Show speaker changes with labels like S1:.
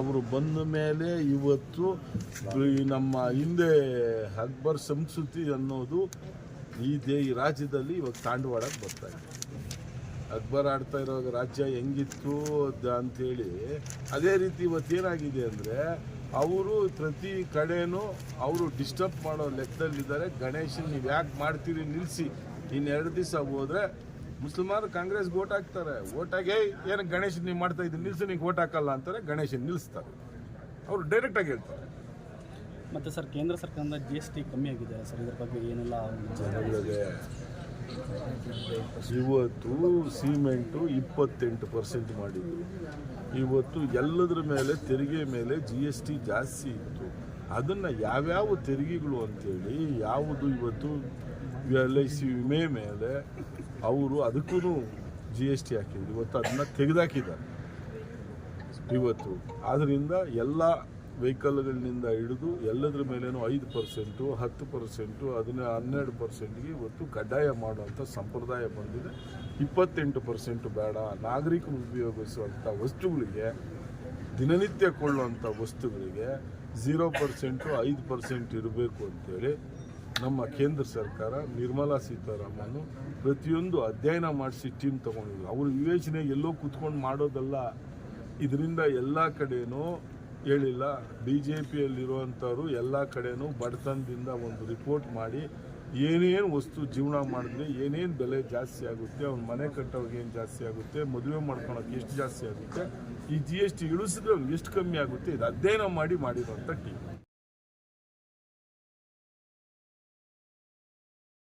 S1: ಅವರು ಬಂದ ಮೇಲೆ ಇವತ್ತು ನಮ್ಮ ಹಿಂದೆ ಅಕ್ಬರ್ ಸಂಸ್ಕೃತಿ ಅನ್ನೋದು ಈ ದೇ ಈ ರಾಜ್ಯದಲ್ಲಿ ಇವಾಗ ತಾಂಡವಾಡಕ್ಕೆ ಬರ್ತಾ ಇದೆ. ಅಕ್ಬರ್ ಆಡ್ತಾ ಇರೋ ರಾಜ್ಯ ಹೆಂಗಿತ್ತು ಅಂಥೇಳಿ ಅದೇ ರೀತಿ ಇವತ್ತೇನಾಗಿದೆ ಅಂದರೆ ಅವರು ಪ್ರತಿ ಕಡೆನೂ ಅವರು ಡಿಸ್ಟರ್ಬ್ ಮಾಡೋ ಲೆಕ್ಕದಲ್ಲಿದ್ದಾರೆ. ಗಣೇಶನ್ ನೀವು ಯಾಕೆ ಮಾಡ್ತೀರಿ ನಿಲ್ಲಿಸಿ ಇನ್ನೆರಡು ದಿವಸ ಹೋದ್ರೆ ಮುಸ್ಲಿಮಾರು ಕಾಂಗ್ರೆಸ್ ಓಟ್ ಹಾಕ್ತಾರೆ. ಓಟ್ ಹಾಕಿ ಏನು ಗಣೇಶ್ ನೀವು ಮಾಡ್ತಾ ಇದ್ದೀನಿ ನಿಲ್ಸು ನೀವು ಓಟ್ ಹಾಕಲ್ಲ ಅಂತಾರೆ. ಗಣೇಶನ್ ನಿಲ್ಲಿಸ್ತಾರೆ. ಅವರು ಡೈರೆಕ್ಟಾಗಿ ಹೇಳ್ತಾರೆ.
S2: ಮತ್ತು ಸರ್ ಕೇಂದ್ರ ಸರ್ಕಾರದಿಂದ ಜಿ ಎಸ್ ಟಿ ಕಮ್ಮಿ ಆಗಿದೆ. ಸರ್ ಇದ್ರ ಬಗ್ಗೆ ಏನೆಲ್ಲ
S1: ಜನಗಳಿಗೆ ಇವತ್ತು ಸಿಮೆಂಟು ಇಪ್ಪತ್ತೆಂಟು ಪರ್ಸೆಂಟ್ ಮಾಡಿದ್ರು ಇವತ್ತು ಎಲ್ಲದರ ಮೇಲೆ ತೆರಿಗೆ ಮೇಲೆ ಜಿ ಎಸ್ ಟಿ ಜಾಸ್ತಿ ಇತ್ತು. ಅದನ್ನು ಯಾವ್ಯಾವ ತೆರಿಗೆಗಳು ಅಂತೇಳಿ ಯಾವುದು ಇವತ್ತು ಎಲ್ ಐ ಸಿ ವಿಮೆ ಮೇಲೆ ಅವರು ಅದಕ್ಕೂ ಜಿ ಎಸ್ ಟಿ ಹಾಕಿದ್ರು. ಇವತ್ತು ಅದನ್ನ ತೆಗೆದಾಕಿದ್ದಾರೆ. ಇವತ್ತು. ಆದ್ದರಿಂದ ಎಲ್ಲ ವೆಹಿಕಲ್ಗಳಿಂದ ಹಿಡಿದು ಎಲ್ಲದರ ಮೇಲೇನು ಐದು ಪರ್ಸೆಂಟು, ಹತ್ತು ಪರ್ಸೆಂಟು, ಅದನ್ನ ಹನ್ನೆರಡು ಪರ್ಸೆಂಟ್ಗೆ ಇವತ್ತು ಕಡ್ಡಾಯ ಮಾಡುವಂಥ ಸಂಪ್ರದಾಯ ಬಂದಿದೆ. ಇಪ್ಪತ್ತೆಂಟು ಪರ್ಸೆಂಟು ಬೇಡ. ನಾಗರಿಕರು ಉಪಯೋಗಿಸುವಂಥ ವಸ್ತುಗಳಿಗೆ, ದಿನನಿತ್ಯ ಕೊಳ್ಳುವಂಥ ವಸ್ತುಗಳಿಗೆ ಝೀರೋ ಪರ್ಸೆಂಟು, ಐದು ಪರ್ಸೆಂಟ್ ಇರಬೇಕು ಅಂತೇಳಿ ನಮ್ಮ ಕೇಂದ್ರ ಸರ್ಕಾರ ನಿರ್ಮಲಾ ಸೀತಾರಾಮನ್ ಪ್ರತಿಯೊಂದು ಅಧ್ಯಯನ ಮಾಡಿಸಿ ಟೀಮ್ ತಗೊಂಡಿದ್ರು. ಅವರು ವಿವೇಚನೆ ಎಲ್ಲೋ ಕೂತ್ಕೊಂಡು ಮಾಡೋದಲ್ಲ. ಇದರಿಂದ ಎಲ್ಲ ಕಡೆನೂ ಹೇಳಿಲ್ಲ. ಬಿ ಜೆ ಪಿಯಲ್ಲಿರುವಂಥವ್ರು ಎಲ್ಲ ಕಡೆನೂ ಬಡತನದಿಂದ ಒಂದು ರಿಪೋರ್ಟ್ ಮಾಡಿ ಏನೇನು ವಸ್ತು ಜೀವನ ಮಾಡಿದ್ರೆ ಏನೇನು ಬೆಲೆ ಜಾಸ್ತಿ ಆಗುತ್ತೆ, ಅವ್ನ ಮನೆ ಕಟ್ಟೋರಿಗೆ ಏನು ಜಾಸ್ತಿ ಆಗುತ್ತೆ, ಮದುವೆ ಮಾಡ್ಕೊಳಕ್ಕೆ ಎಷ್ಟು ಜಾಸ್ತಿ ಆಗುತ್ತೆ, ಈ ಜಿ ಎಸ್ ಟಿ ಇಳಿಸಿದ್ರೆ ಎಷ್ಟು ಕಮ್ಮಿ ಆಗುತ್ತೆ, ಇದು ಅಧ್ಯಯನ ಮಾಡಿ ಮಾಡಿರೋಂಥ ಟೀಮ್